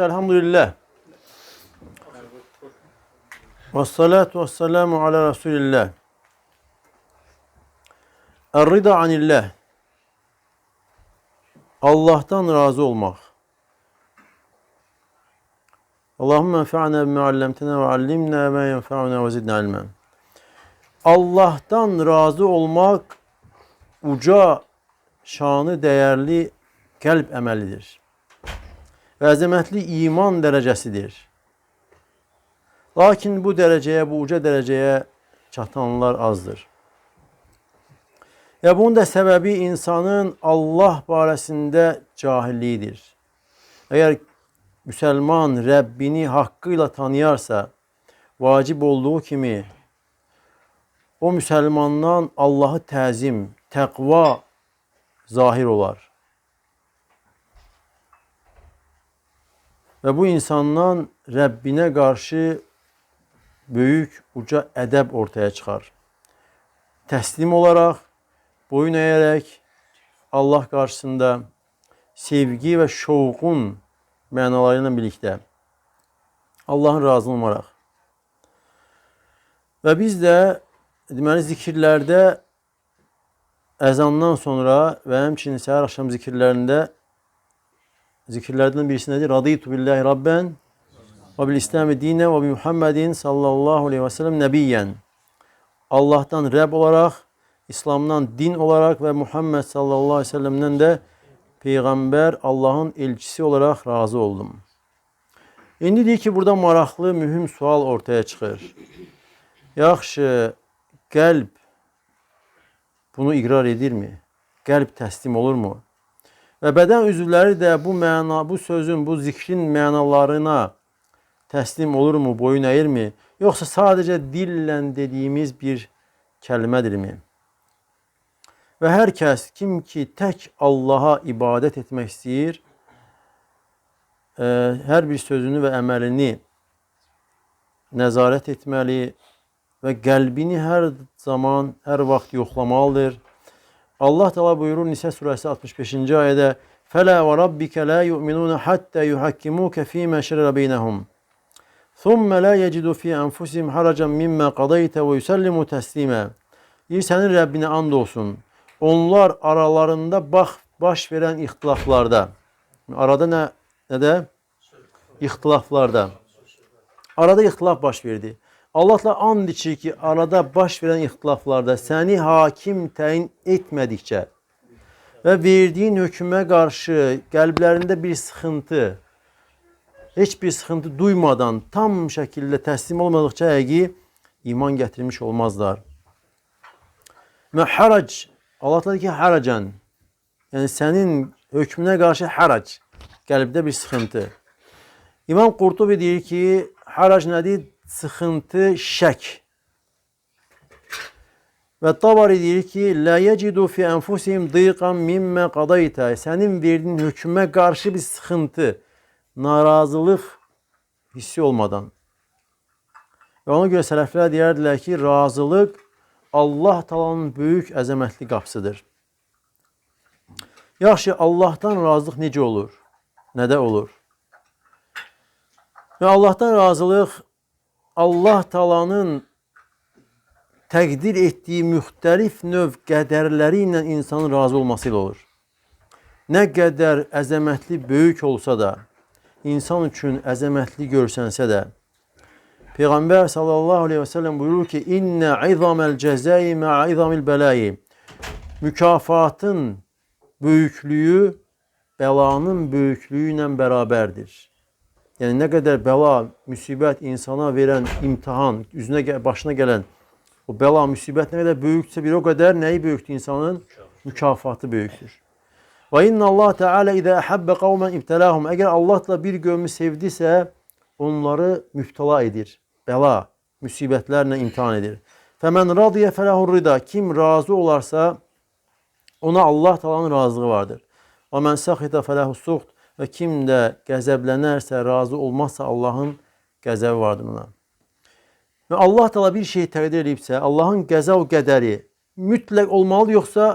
Elhamdülillah. Ve salatu ve selamu ala Resulillah. Er-rida anillah. Allah'tan razı olmak. Allahümme enfa'na bima allamtena ve allimna ma yenfa'una ve zidna ilmen. Allah'tan razı olmak uca, şanı değerli kalp emelidir. Ve azametli iman derecesidir. Lakin bu dereceye, bu uca dereceye çatanlar azdır. Ya bunun da sebebi insanın Allah barəsində cahilliğidir. Eğer Müslüman Rabbini hakkıyla tanıyarsa, vacib olduğu kimi o Müslümandan Allahı təzim, təqva zahir olar. Ve bu insandan Rabbine karşı büyük uca edeb ortaya çıkar. Teslim olarak, boyun eğerek Allah karşısında sevgi ve şovqun mənalarıyla birlikte Allahın razılığını umaraq. Və biz də deməli zikirlərdə əzandan sonra və həmçinin səhər axşam zikirlərində zikirlerden birisi nedir? Raditu billahi rabben ve bil İslami dinen ve bi Muhammedin sallallahu aleyhi ve sellem nebiyyen. Allah'tan Rab olarak, İslam'dan din olarak ve Muhammed sallallahu aleyhi ve sellem'den de peygamber Allah'ın elçisi olarak razı oldum. İndi deyir ki, burada maraqlı, mühüm sual ortaya çıxır. Yaxşı, qəlb bunu iqrar edirmi? Qəlb təslim olurmu? Və bədən üzvləri də bu məna, bu sözün, bu zikrin mənalarına təslim olurmu, boyun əyirmi? Yoxsa sadəcə dillə dediyimiz bir kəlmədirmi? Və hər kəs kim ki tək Allaha ibadət etmək istəyir, ə, hər bir sözünü və əməlini nəzarət etməli və qəlbini hər zaman, hər vaxt yoxlamalıdır. Allah Teala buyurur Nisa suresi 65. ayette فَلَا وَرَبِّكَ لَا يُؤْمِنُونَ حَتَّى يُحَكِّمُوكَ ف۪ي مَا شَرَرَ بَيْنَهُمْ ثُمَّ لَا يَجِدُوا ف۪ي أَنْفُسِهِمْ حَرَجًا مِمَّا قَضَيْتَ وَيُسَلِّمُوا تَسْلِيمًا Deyir senin Rabbine and olsun. Onlar aralarında bak baş veren ihtilaflarda. Arada ne ne de? İhtilaflarda. Arada ihtilaf baş verdi. Allah'la and içir ki arada baş veren ihtilaflarda seni hakim təyin etmədikcə və verdiyin hökmə qarşı qəlblərində bir sıxıntı, heç bir sıxıntı duymadan tam şəkildə təslim olmadıqca həqiqi iman gətirmiş olmazlar. Və harac, Allah dedi ki, haracan, yəni sənin hökmünə qarşı harac, qəlbdə bir sıxıntı. İmam Qurtubi deyir ki, harac nədir? Sıxıntı, şək. Və Tabari deyir ki, "La yecidu fi enfusihim dıyqan mimma qadayta." Sənin verdiyin hökmə qarşı bir sıxıntı, narazılıq hissi olmadan. Və ona görə sələflər deyərdilər ki, razılıq Allah talanın böyük əzəmətli qapısıdır. Yaxşı, Allahdan razılıq necə olur? Nədə olur? Və Allahdan razılıq Allah talanın təqdir etdiyi müxtəlif növ qədərləri ilə insanın razı olması ilə olur. Nə qədər əzəmətli böyük olsa da, insan üçün əzəmətli görsənsə də, Peyğəmbər sallallahu aleyhi və səlləm buyurur ki, İnnə izamel cəzai mə'a izamil bəlayi. Mükafatın böyüklüyü bəlanın böyüklüyü ilə bərabərdir. Yani ne kadar bela, musibet insana veren imtihan, yüzüne başına gelen o bela, musibet ne kadar büyükse bir o kadar neyi büyüktü insanın? Mükafatı büyüktür. Ve inna Allah Teala izâ ahabbe kavmen ibtelâhum. Eğer Allah'la bir kavmi sevdiyse onları müftela edir. Bela, musibetlerle imtihan edir. Femen radiye felahur rida. Kim razı olarsa ona Allah Teala'nın razılığı vardır. Ve men sahita felahu suht. Və kim də qəzəblənərsə, razı olmazsa Allahın qəzəbi vardır ona. Və Allah Teala bir şey təqdir edibsə, Allahın qəza və qədəri mütləq olmalı yoxsa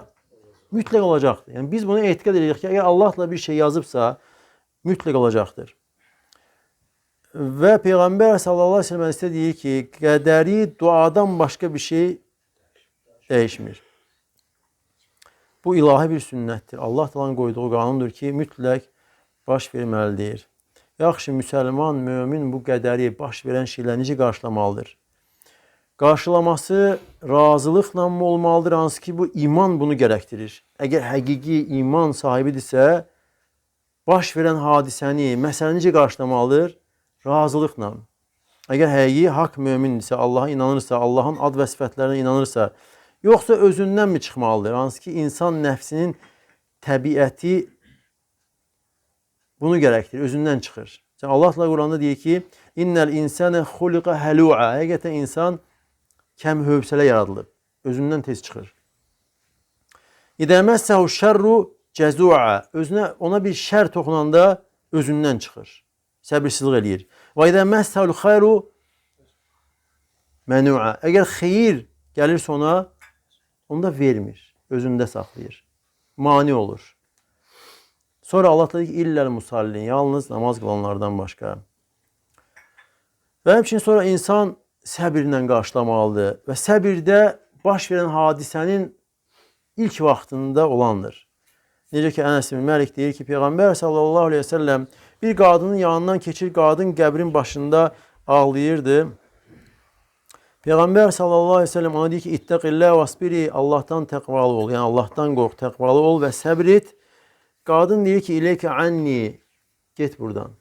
mütləq olacaqdır. Yəni biz bunu etiqad edirik ki, əgər Allahla bir şey yazıbsa, mütləq olacaqdır. ve Peygamber sallallahu aleyhi ve sellem hadiste deyir ki, qədəri duadan başqa bir şey dəyişmir. Bu ilahi bir sünnətdir. Allah Taala'nın qoyduğu qanundur ki, mütləq baş verməlidir. Yaxşı müsəlman, mömin bu qədəri baş verən şeyləri necə qarşılamalıdır? Qarşılaması razılıqla mı olmalıdır? Hansı ki bu iman bunu gərəkdirir. Əgər həqiqi iman sahibidirsə, baş verən hadisəni, məsələni necə qarşılamalıdır? Razılıqla. Əgər həqiqi haqq mömindirsə, Allaha inanırsa, Allahın ad və sifətlərinə inanırsa, yoxsa özündən mi çıxmalıdır? Hansı ki insan nəfsinin təbiəti bunu gərəkdirir, özündən çıxır. Sən Allah Teala Quranda deyir ki, "İnnel insane xuliqa halu'a." Həqiqətən insan kəm hövsələ yaradılıb, özündən tez çıxır. İdəməsəhu şerru cezu'a. Özünə ona bir şər toxunanda özündən çıxır. Səbirsizlik eləyir. Və idəməsəhu xeyru mənu'a. Əgər xeyir gəlirsə ona onu da vermir, özündə saxlayır. Mani olur. Sonra Allah dedi ki illəl musallin yalnız namaz qılanlardan başqa. Və həmçinin sonra insan səbirlə qarşılamalıdır və səbirdə baş verən hadisənin ilk vaxtında olandır. Necə ki Ənəs bin Məlik deyir ki Peyğəmbər sallallahu əleyhi və səlləm bir qadının yanından keçir, qadın qəbrin başında ağlayırdı. Peyğəmbər sallallahu əleyhi və səlləm ona deyir ki ittaqillah vasbiri Allahdan təqvalı ol. Yəni Allahdan qorx, təqvalı ol və səbr et. Qadın deyir ki, ileyke anni, get buradan.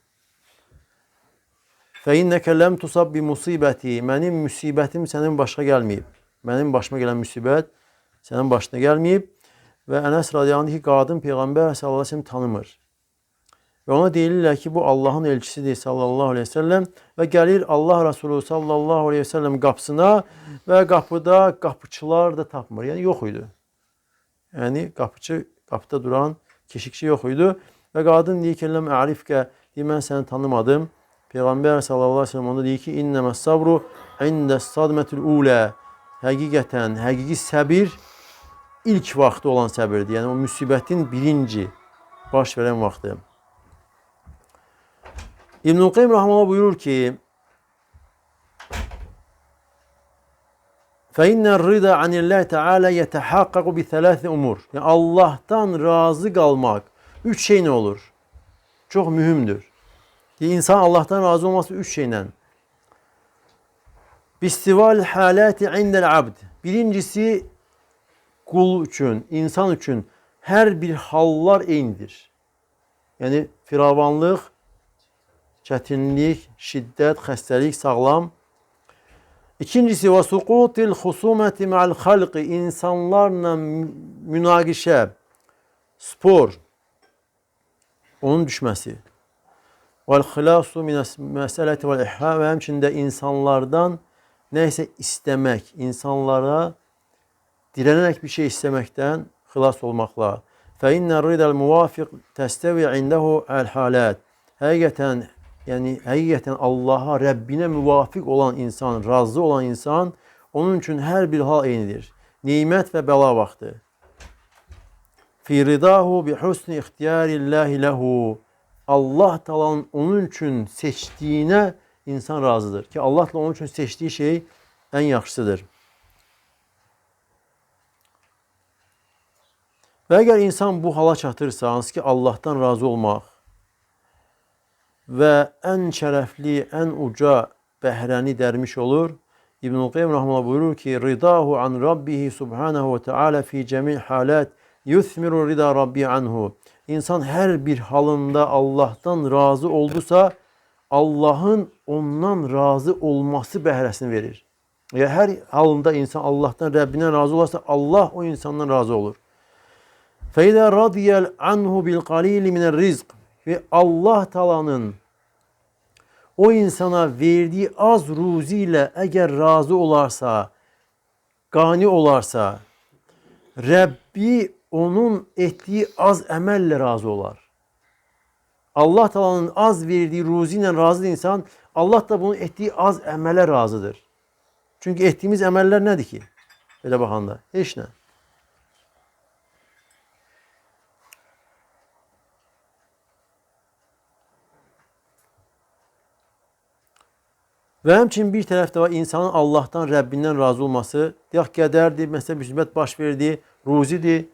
Fə innəkə ləm tusab bi musibəti, mənim müsibətim sənin başına gəlməyib. Mənim başıma gələn müsibət sənin başına gəlməyib. Və Ənəs radiyallahu ki, qadın Peyğəmbər sallallahu əleyhi və səlləm tanımır. Və ona deyirlər ki, bu Allahın elçisidir sallallahu əleyhi və səlləm və gəlir Allah Rəsulü sallallahu əleyhi və səlləm qapısına və qapıda qapıçılar da tapmır. Yəni yox idi. Yəni qapıçı qapıda duran keşikçi yox idi və qadın deyir ki, "Ləm a'rifkə", deyir, mən səni tanımadım. Peyğəmbər sallallahu əleyhi və səlləm onda deyir ki, "İnnəməs sabru ində sadmətul ula." Həqiqətən, həqiqi səbir ilk vaxtı olan səbirdir. Yəni o müsibətin birinci baş verən vaxtı. İbnül Qayyim rahmetullah buyurur ki: فَاِنَّ الرِّضَى عَنِ اللّٰهِ تَعَالَى يَتَحَقَّقُ بِثَلَاثِ umur. Yani Allah'tan razı kalmak. Üç şey ne olur? Çok mühimdir. Bir insan Allah'tan razı olması üç şeyle. Bistival halati indel abd. Birincisi kul için, insan için her bir hallar eynidir. Yani firavanlık, çətinlik, şiddət, xəstəlik, sağlam. İkincisi və suqutil xusuməti ma'al xalqi insanlarla münaqişə, spor, onun düşməsi. Vəl xilasu minəs məsələti vəl ihha və həmçində insanlardan nəysə istəmək, insanlara dirənərək bir şey istəməkdən xilas olmaqla. Fə innə ridəl muvafiq təstəvi indəhu əl-halət. Həqiqətən yani həqiqətən Allaha, Rəbbinə müvafiq olan insan, razı olan insan onun üçün hər bir hal eynidir. Nimət və bəla vaxtı. Fi ridahu bi husni ixtiyarillahi lehu. Allah Taala'nın onun üçün seçdiyinə insan razıdır ki Allah onun üçün seçdiyi şey ən yaxşısıdır. Və əgər insan bu hala çatırsa, hansı ki Allahdan razı olmaq, və ən şərəfli, ən uca bəhrəni dərmiş olur. İbnül Qayyim rahmetullah buyurur ki, ridahu an rabbihi subhanahu ve taala fi cemi halat yuthmiru rida rabbi anhu. İnsan hər bir halında Allahdan razı oldusa, Allahın ondan razı olması bəhrəsini verir. Ya hər halında insan Allahdan, Rəbbindən razı olarsa, Allah o insandan razı olur. Feyda radiyel anhu bil qalili minel rizq ve Allah Taala'nın o insana verdiği az ruzi ile eğer razı olarsa, gani olarsa, Rabbi onun ettiği az əməllə razı olar. Allah Taala'nın az verdiği ruzi ilə razı insan, Allah da bunun ettiği az əmələ razıdır. Çünkü ettiğimiz əməllər nədir ki? Belə baxanda, heç nə. Və həmçinin bir tərəfdə var insanın Allahdan, Rəbbindən razı olması. Deyək qədərdir, məsələn müsibət baş verdi, ruzidir.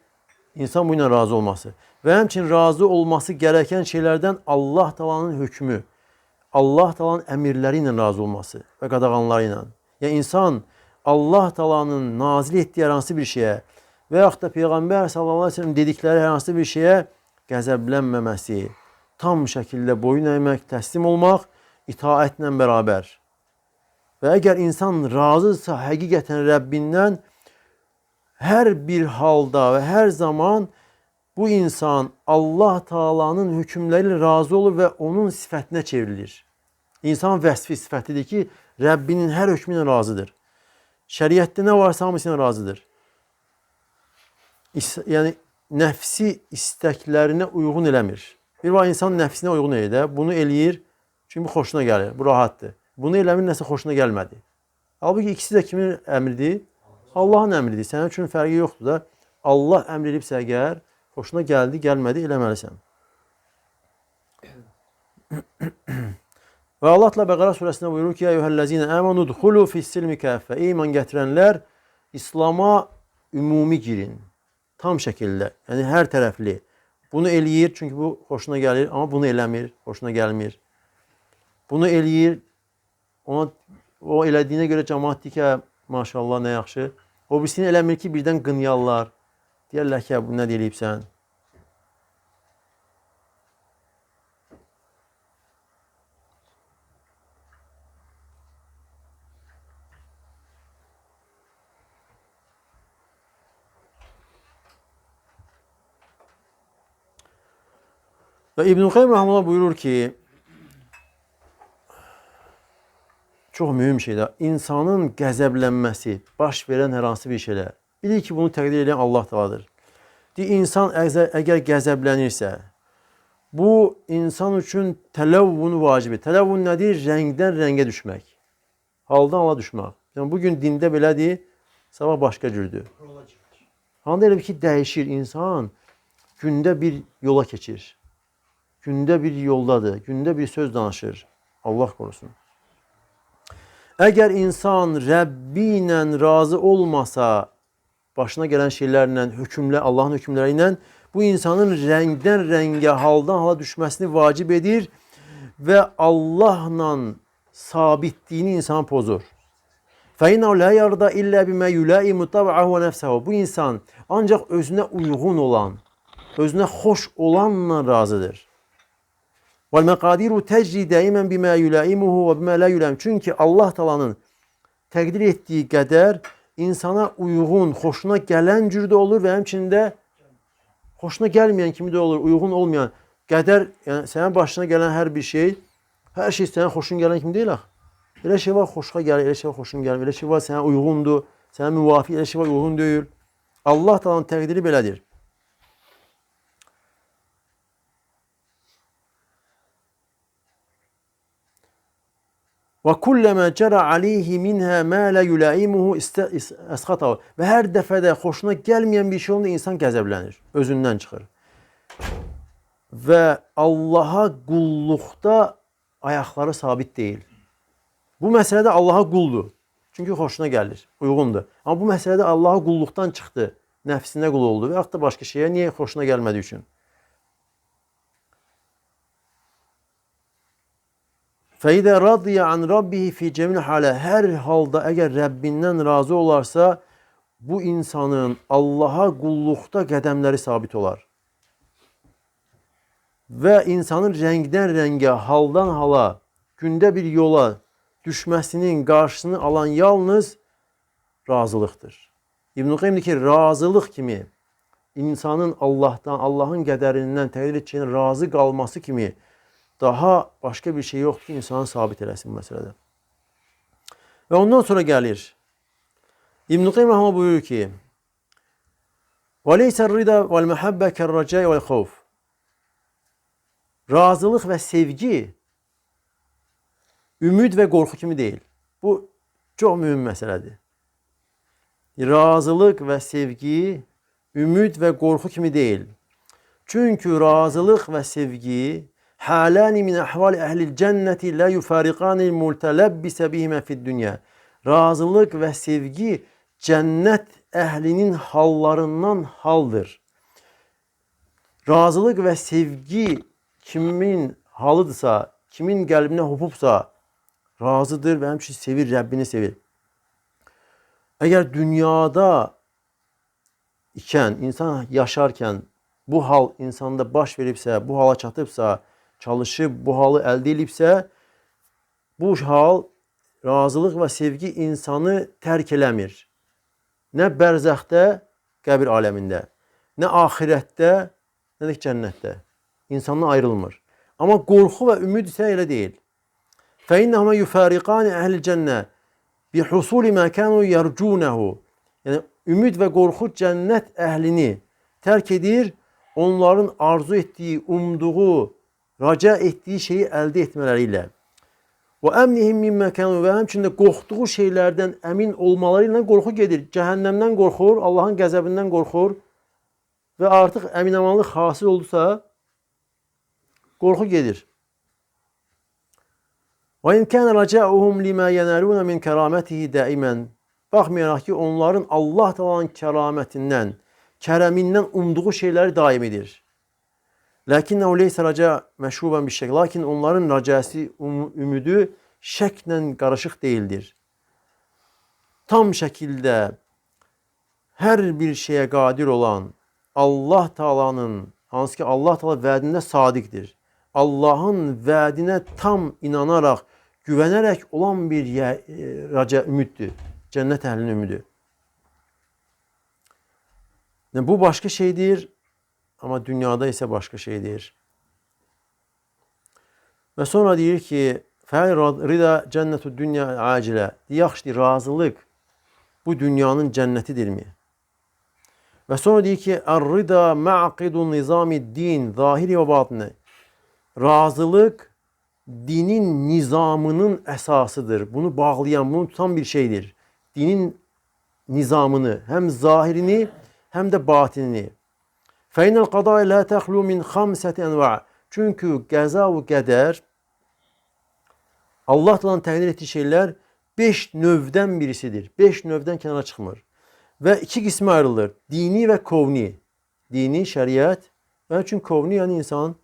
İnsan bu ilə razı olması. Və həmçinin razı olması gerəkən şeylərdən Allah Taala'nın hökmü, Allah Taala'nın əmrləri ilə razı olması və qadağanları ilə. Yəni insan Allah Taala'nın nazil etdiyi hər hansı bir şeyə və yaxud da Peyğəmbər sallallahu əleyhi və səlləm dedikləri hər hansı bir şeyə qəzəblənməməsi, tam şəkildə boyun əymək, təslim olmaq itaətlə bərabər. Və əgər insan razısa həqiqətən Rəbbindən hər bir halda və hər zaman bu insan Allah Taala'nın hökmləri ilə razı olur və onun sifətinə çevrilir. İnsan vəsfi sifətidir ki, Rəbbinin hər hökmü razıdır. Şəriətdə nə varsa hamısı ilə razıdır. İs- Yəni nəfsi istəklərinə uyğun eləmir. Bir var insan nəfsinə uyğun edir bunu eləyir çünki xoşuna gəlir, bu rahatdır. Bunu eləmir nəsə xoşuna gəlmədi. Halbuki ikisi də kimin əmridir? Allahın əmridir. Sənin üçün fərqi yoxdur da. Allah əmr edibsə əgər xoşuna gəldi, gəlmədi eləməlisən. Və Allah Teala Bəqərə surəsində buyurur ki: "Eyyuhellezine amanu dkhulu fis-silmi kaffe." İman gətirənlər, İslam'a ümumi girin. Tam şəkildə, yəni hər tərəfli. Bunu eləyir çünki bu xoşuna gəlir, amma bunu eləmir, xoşuna gəlmir. Bunu eləyir, ona o elədiyinə görə cəmaət ki, "Hə, maşallah nə yaxşı. O birisini eləmir ki, birdən qınyarlar. Deyərlər ki, "Hə, bu nə deyibsən? Və İbn Qayyim rahmetullah buyurur ki, çox mühüm şeydir. İnsanın qəzəblənməsi, baş verən hər hansı bir şeylər. Bilir ki, bunu təqdir edən Allah Taala'dır. Deyir, insan əgər, qəzəblənirsə, bu insan üçün tələvvün vacibi. Tələvvün nədir? Rəngdən rəngə düşmək. Haldan hala düşmək. Yəni bu gün dində belədir, sabah başqa cürdür. Handa elə bir ki, dəyişir insan gündə bir yola keçir. Gündə bir yoldadır, gündə bir söz danışır. Allah korusun. Əgər insan Rəbbi ilə razı olmasa, başına gələn şeylərlə, hökmlə, Allahın hökmləri bu insanın rəngdən rəngə, haldan hala düşməsini vacib edir və Allahla sabitliyini insan pozur. Fəinə la yarda illə bimə yuləi mutab'ahu nəfsəhu. Bu insan ancaq özünə uyğun olan, özünə xoş olanla razıdır. Vel mekadiru tecri daimen bima yulaimuhu ve bima la yulaim. Çünkü Allah Teala'nın təqdir etdiyi qədər insana uyğun, xoşuna gələn cür də olur və həmçində xoşuna gəlməyən kimi də olur, uyğun olmayan qədər, yəni sənin başına gələn hər bir şey, hər şey sənin xoşun gələn kimi deyil axı. Elə şey var xoşuna gəlir, elə şey var xoşun gəlmir, elə şey var sənə uyğundur, sənə müvafiq, elə şey var uyğun deyil. Allah Teala'nın təqdiri belədir. Və kulləmə cərə aleyhi minhə mə lə yulaimuhu əsxatahu. Və hər dəfə də xoşuna gəlməyən bir şey olanda insan qəzəblənir, özündən çıxır. Və Allaha qulluqda ayaqları sabit deyil. Bu məsələdə Allaha quldur. Çünki xoşuna gəlir, uyğundur. Amma bu məsələdə Allaha qulluqdan çıxdı, nəfsinə qul oldu və yaxud da başqa şeyə niyə xoşuna gəlmədiyi üçün. Fəidə radiyə an rabbihi fi cəmil halə hər halda əgər Rəbbindən razı olarsa, bu insanın Allaha qulluqda qədəmləri sabit olar. Və insanın rəngdən rəngə, haldan hala, gündə bir yola düşməsinin qarşısını alan yalnız razılıqdır. İbn Qayyim ki, razılıq kimi insanın Allahdan, Allahın qədərindən, təqdir etdiyindən razı qalması kimi daha başqa bir şey yoxdur ki, insanı sabit eləsin məsələdə. Və ondan sonra gəlir. İbn Qayyim rəhməhullah buyurur ki: "Və leysə rida vel mehabbe kerraca vel xavf." Razılıq və sevgi ümid və qorxu kimi deyil. Bu çox mühüm məsələdir. Razılıq və sevgi ümid və qorxu kimi deyil. Çünki razılıq və sevgi halani min ahvali ehlil cenneti la yufariqanil multelebbise bihime fid dünya. Razılık ve sevgi cennet ehlinin hallarından haldır. Razılık ve sevgi kimin halıdırsa, kimin kalbine hopupsa razıdır ve hemşi sevir, Rabbini sevir. Eğer dünyada iken, insan yaşarken bu hal insanda baş veripsə, bu hala çatıbsa, çalışıb bu halı əldə edibsə, bu hal razılıq və sevgi insanı tərk eləmir. Nə bərzəxdə, qəbir aləmində, nə ahirətdə, nə də cənnətdə. İnsandan ayrılmır. Amma qorxu və ümid isə elə deyil. Fə innəhuma yufariqan əhl-i cənnə bi husuli mə kanu yercunehu. Yəni ümid və qorxu cənnət əhlini tərk edir, onların arzu etdiyi, umduğu raca ettiği şeyi elde etmeleriyle. Ve emnihim min mekanu ve hemçinde korktuğu şeylerden emin olmalarıyla korku gelir. Cehennemden korkur, Allah'ın gazabından korkur ve artık emin amanlık hasıl olduysa korku gelir. Ve in kana raca'uhum lima yanaluna min kerametihi daimen. Baxmayaraq ki, onların Allah Taala'nın kəramətindən, kərəmindən umduğu şeyləri daim edir. Lakinnehu leysa raca meşhuben bir şey. Lakin onların racası, um, ümidi şəklə qarışıq değildir. Tam şəkildə hər bir şeyə qadir olan Allah Taala'nın hansı ki Allah Taala vədində sadiqdir. Allahın vədinə tam inanaraq, güvənərək olan bir yə- e, raca ümiddir. Cennet ehlinin ümidi. Yani bu başka şeydir ama dünyada ise başka şeydir. Ve sonra diyor ki Fəl rida cennetu dünya acile. Yaxşı razılık bu dünyanın cennetidir mi? Ve sonra diyor ki Er-rida ma'qidu nizami din zahiri ve batını. Razılık dinin nizamının esasıdır. Bunu bağlayan, bunu tutan bir şeydir. Dinin nizamını, hem zahirini hem de batinini. فَاِنَّ الْقَضَاءِ لَا تَخْلُوا مِنْ خَمْسَةِ اَنْوَعٍ Çünkü qəza və qədər Allah Teala'nın təqdir etdiyi şeylər 5 növdən birisidir. 5 növdən kənara çıxmır. Və iki qismə ayrılır. Dini və kovni. Dini, şəriət və üçün kovni yəni insan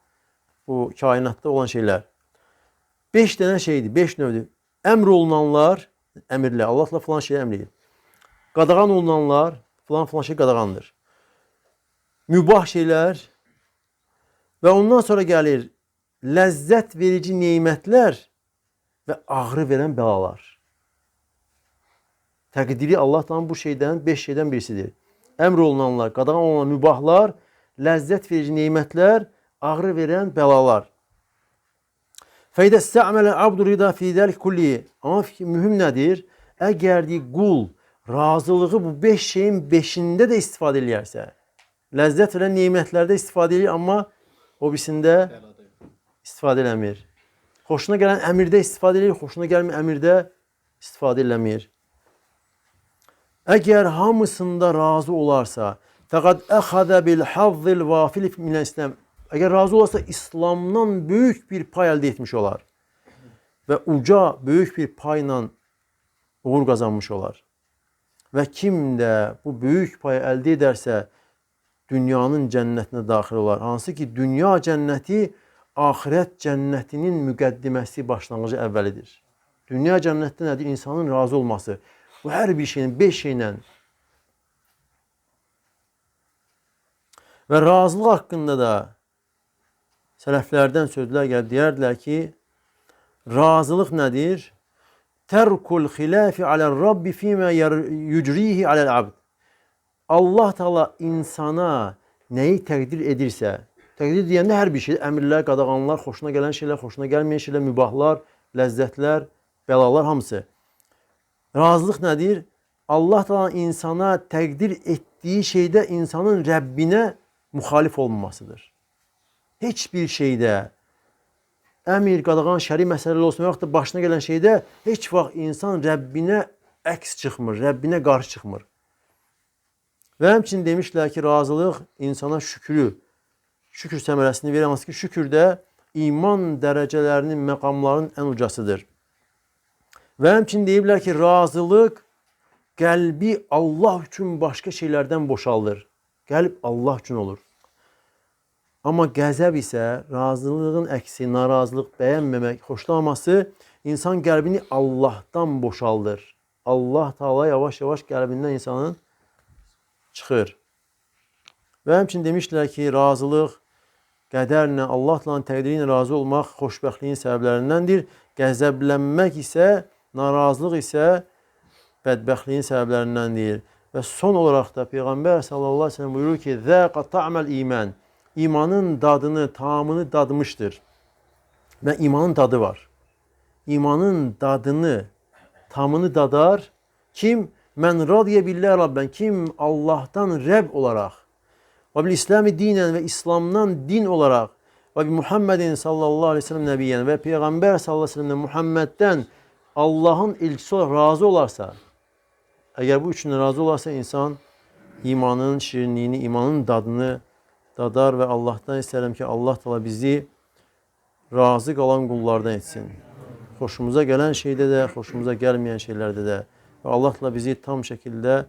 bu kainatda olan şeylər. 5 dənə şeydir, 5 növdür. Əmr olunanlar, əmirlər, Allah Teala falan şey əmr edir. Qadağan olunanlar, falan falan şey qadağandır. Mübah şeylər və ondan sonra gəlir ləzzət verici nemətlər və ağrı verən bəlalar. Təqdiri Allah Teala'nın bu şeydən, 5 şeydən birisidir. Əmr olunanlar, qadağan olunan mübahlar, ləzzət verici nemətlər, ağrı verən bəlalar. Feydə istəmələ abdu rida fi kulli. Fikir- mühüm nədir? Əgər qul razılığı bu 5 şeyin 5-ində də istifadə eləyərsə, ləzzət verən nemətlərdə istifadə edir, amma o birisində istifadə eləmir. Xoşuna gələn əmirdə istifadə edir, xoşuna gəlməyən əmirdə istifadə eləmir. Əgər hamısında razı olarsa, fəqad əxədə bil hazzil vafil min İslam. Əgər razı olarsa İslamdan böyük bir pay əldə etmiş olar və uca böyük bir payla uğur qazanmış olar. Və kim də bu böyük payı əldə edərsə dünyanın cənnətinə daxil olar. Hansı ki dünya cənnəti axirət cənnətinin müqəddiməsi, başlanğıcı əvvəlidir. Dünya cənnətdə nədir? İnsanın razı olması. Bu hər bir şeyin, beş şeylə və razılıq haqqında da sələflərdən sözlər gəlir. Deyərdilər ki, razılıq nədir? Tərkul xilafi aləl Rabbi fīmə yücrihi aləl abd. Allah Teala insana nəyi təqdir edirsə, təqdir deyəndə hər bir şey, əmrlər, qadağanlar, xoşuna gələn şeylər, xoşuna gəlməyən şeylər, mübahlar, ləzzətlər, bəlalar hamısı. Razılıq nədir? Allah Teala insana təqdir etdiyi şeydə insanın Rəbbinə müxalif olmamasıdır. Heç bir şeydə əmir, qadağan, şəri məsələlər olsun, yaxud da başına gələn şeydə heç vaxt insan Rəbbinə əks çıxmır, Rəbbinə qarşı çıxmır. Və həmçinin demişlər ki, razılıq insana şükrü, şükür səmərəsini. Hansı ki, şükür də iman dərəcələrinin, məqamların ən ucasıdır. Və həmçinin deyiblər ki, razılıq qəlbi Allah üçün başqa şeylərdən boşaldır. Qəlb Allah üçün olur. Amma qəzəb isə razılığın əksi, narazılıq, bəyənməmək, xoşlamaması insan qəlbini Allahdan boşaldır. Allah Taala yavaş-yavaş qəlbindən insanın çıxır. Və həmçinin demişdilər ki, razılıq qədərlə, Allahla təqdiri razı olmaq xoşbəxtliyin səbəblərindəndir. Qəzəblənmək isə, narazılıq isə bədbəxtliyin səbəblərindəndir. Və son olaraq da Peyğəmbər sallallahu əleyhi və səlləm buyurur ki: "Zəqa ta'mal iman." İmanın dadını, tamını dadmışdır. Və imanın dadı var. İmanın dadını, tamını dadar kim? Mən radiyə billah Rabben. Kim Allahdan Rəbb olaraq və bil İslami dinen və İslamdan din olaraq və bi Muhammedin sallallahu aleyhi ve sellem nebiyyen və Peyğəmbər sallallahu aleyhi ve sellem Muhammeddən Allahın elçisi olaraq razı olarsa, əgər bu üçündən razı olarsa insan imanın şirinliyini, imanın dadını dadar və Allahdan istərəm ki, Allah Teala bizi razı qalan qullardan etsin. Xoşumuza gələn şeydə də, xoşumuza gəlməyən şeylərdə də və Allah Teala bizi tam şəkildə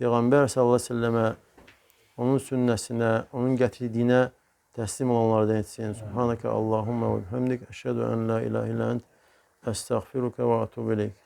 Peyğəmbər sallallahu əleyhi və səlləmə, onun sünnəsinə, onun gətirdiyinə təslim olanlardan etsin. Subhanaka Allahumma və bihamdik, əşhədu en la ilahe illə ent, əstəğfiruka və etûbü ileyk.